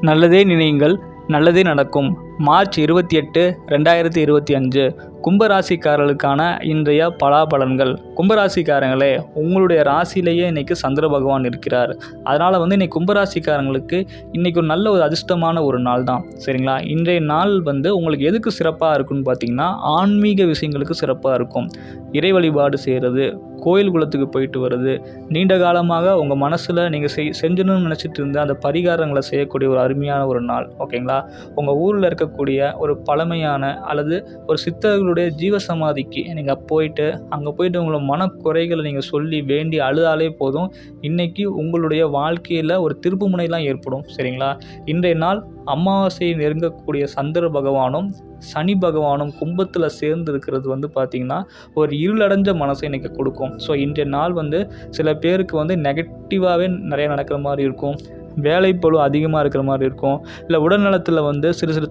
நல்லதே நினையுங்கள் நல்லதே நடக்கும். மார்ச் இருபத்தி எட்டு ரெண்டாயிரத்தி இருபத்தி அஞ்சு கும்பராசிக்காரர்களுக்கான இன்றைய பலாபலன்கள். கும்பராசிக்காரங்களே உங்களுடைய ராசியிலேயே இன்றைக்கி சந்திர பகவான் இருக்கிறார். அதனால் வந்து இன்றைக்கி கும்பராசிக்காரங்களுக்கு இன்றைக்கி ஒரு நல்ல ஒரு அதிர்ஷ்டமான ஒரு நாள் தான். சரிங்களா? இன்றைய நாள் வந்து உங்களுக்கு எதுக்கு சிறப்பாக இருக்குன்னு பார்த்தீங்கன்னா ஆன்மீக விஷயங்களுக்கு சிறப்பாக இருக்கும். இறை வழிபாடு செய்கிறது கோயில் குளத்துக்கு போயிட்டு வர்றது நீண்ட காலமாக உங்கள் மனசில் நீங்கள் செய் செஞ்சணும்னு நினச்சிட்டு இருந்த அந்த பரிகாரங்களை செய்யக்கூடிய ஒரு அருமையான ஒரு நாள். ஓகேங்களா? உங்கள் ஊரில் இருக்க இருக்கக்கூடிய ஒரு பழமையான அல்லது ஒரு சித்தர்களுடைய ஜீவசமாதிக்கு நீங்கள் போயிட்டு அங்கே போயிட்டு உங்களோட மனக்குறைகளை நீங்கள் சொல்லி வேண்டி அழுதாலே போதும். இன்றைக்கி உங்களுடைய வாழ்க்கையில் ஒரு திருப்பு முனைலாம் ஏற்படும் சரிங்களா? இன்றைய நாள் அமாவாசையை நெருங்கக்கூடிய சந்திர பகவானும் சனி பகவானும் கும்பத்தில் சேர்ந்து இருக்கிறது வந்து பார்த்திங்கன்னா ஒரு இருளடைஞ்ச மனசை இன்றைக்கி கொடுக்கும். ஸோ இன்றைய நாள் வந்து சில பேருக்கு வந்து நெகட்டிவாகவே நிறைய நடக்கிற மாதிரி இருக்கும். வேலைப்பழு அதிகமாக இருக்கிற மாதிரி இருக்கும். இல்லை உடல்நலத்தில் வந்து சிறு சிறு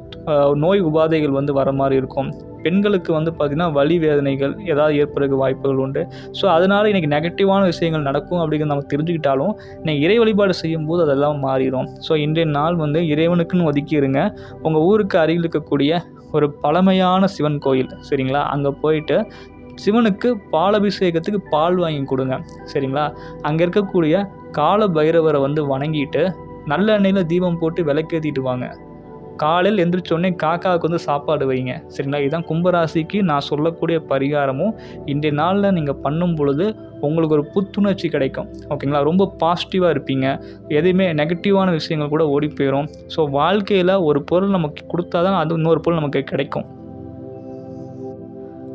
நோய் உபாதைகள் வந்து வர மாதிரி இருக்கும். பெண்களுக்கு வந்து பார்த்திங்கன்னா வலி வேதனைகள் ஏதாவது ஏற்படுறதுக்கு வாய்ப்புகள் உண்டு. ஸோ அதனால் இன்றைக்கி நெகட்டிவான விஷயங்கள் நடக்கும் அப்படிங்கிறது நம்ம தெரிஞ்சுக்கிட்டாலும் நீங்கள் இறை வழிபாடு செய்யும்போது அதெல்லாம் மாறிடும். ஸோ இன்றைய நாள் வந்து இறைவனுக்குன்னு ஒதுக்கிடுங்க உங்கள் ஊருக்கு அருகில் இருக்கக்கூடிய ஒரு பழமையான சிவன் கோயில் சரிங்களா? அங்கே போயிட்டு சிவனுக்கு பாலபிஷேகத்துக்கு பால் வாங்கி கொடுங்க சரிங்களா? அங்கே இருக்கக்கூடிய கால பைரவரை வந்து வணங்கிட்டு நல்ல எண்ணெயில் தீபம் போட்டு விளக்கேற்றிட்டு வாங்க. காலையில் எந்திரிச்சோடனே காக்காவுக்கு வந்து சாப்பாடு வைங்க சரிங்களா? இதுதான் கும்பராசிக்கு நான் சொல்லக்கூடிய பரிகாரமும். இன்றைய நாளில் நீங்கள் பண்ணும் பொழுது உங்களுக்கு ஒரு புத்துணர்ச்சி கிடைக்கும் ஓகேங்களா? ரொம்ப பாசிட்டிவாக இருப்பீங்க. எதையுமே நெகட்டிவான விஷயங்கள் கூட ஓடி போயிடும் ஸோ வாழ்க்கையில் ஒரு பொருள் நமக்கு கொடுத்தா தான் அது இன்னொரு பொருள் நமக்கு கிடைக்கும்.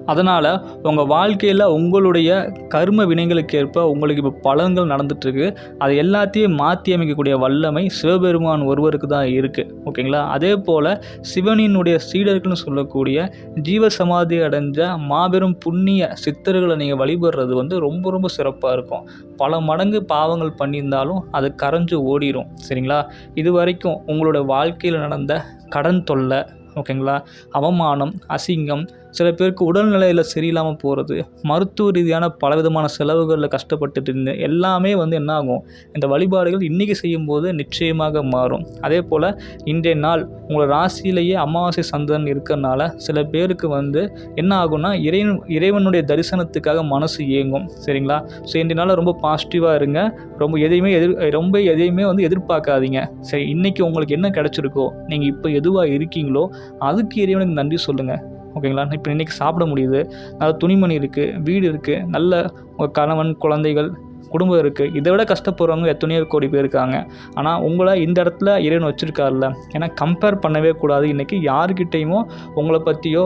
அதனால் உங்கள் வாழ்க்கையில் உங்களுடைய கர்ம வினைகளுக்கு ஏற்ப உங்களுக்கு இப்போ பலன்கள் நடந்துட்டுருக்கு. அது எல்லாத்தையும் மாற்றி அமைக்கக்கூடிய வல்லமை சிவபெருமான் ஒருவருக்கு தான் இருக்குது ஓகேங்களா? அதே போல் சிவனினுடைய சீடர்கள்னு சொல்லக்கூடிய ஜீவ சமாதி அடைஞ்ச மாபெரும் புண்ணிய சித்தர்களை நீங்கள் வழிபடுறது வந்து ரொம்ப ரொம்ப சிறப்பாக இருக்கும். பல மடங்கு பாவங்கள் பண்ணியிருந்தாலும் அது கரைஞ்சு ஓடிடும் சரிங்களா? இது வரைக்கும் உங்களோட வாழ்க்கையில் நடந்த கடன் தொல்லை ஓகேங்களா? அவமானம் அசிங்கம் சில பேருக்கு உடல்நிலையில் சரியில்லாமல் போகிறது மருத்துவ ரீதியான பலவிதமான செலவுகளில் கஷ்டப்பட்டுட்டு இருந்து எல்லாமே வந்து என்ன ஆகும் இந்த வழிபாடுகள் இன்றைக்கி செய்யும்போது நிச்சயமாக மாறும். அதே போல் இன்றைய நாள் உங்களோட ராசியிலேயே அமாவாசை சந்திரன் இருக்கிறனால சில பேருக்கு வந்து என்ன ஆகும்னா இறைவன் இறைவனுடைய தரிசனத்துக்காக மனசு இயங்கும் சரிங்களா? ஸோ இன்றைய நாள் ரொம்ப பாசிட்டிவாக இருங்க. ரொம்ப எதையுமே எதிர் ரொம்ப எதையுமே வந்து எதிர்பார்க்காதீங்க. சரி இன்றைக்கி உங்களுக்கு என்ன கிடச்சிருக்கோ நீங்கள் இப்போ எதுவாக இருக்கீங்களோ அதுக்கு இறைவனுக்கு நன்றி சொல்லுங்கள் ஓகேங்களா? இப்போ இன்றைக்கி சாப்பிட முடியுது. நல்ல துணிமணி இருக்குது வீடு இருக்குது நல்ல உங்கள் கணவன் குழந்தைகள் குடும்பம் இருக்குது இதை விட கஷ்டப்படுறவங்க எத்தனையோ கோடி பேர் இருக்காங்க. ஆனால் உங்களை இந்த இடத்துல இறைவன் வச்சுருக்காருல்ல. ஏன்னா கம்பேர் பண்ணவே கூடாது. இன்றைக்கி யாருக்கிட்டேயுமோ உங்களை பற்றியோ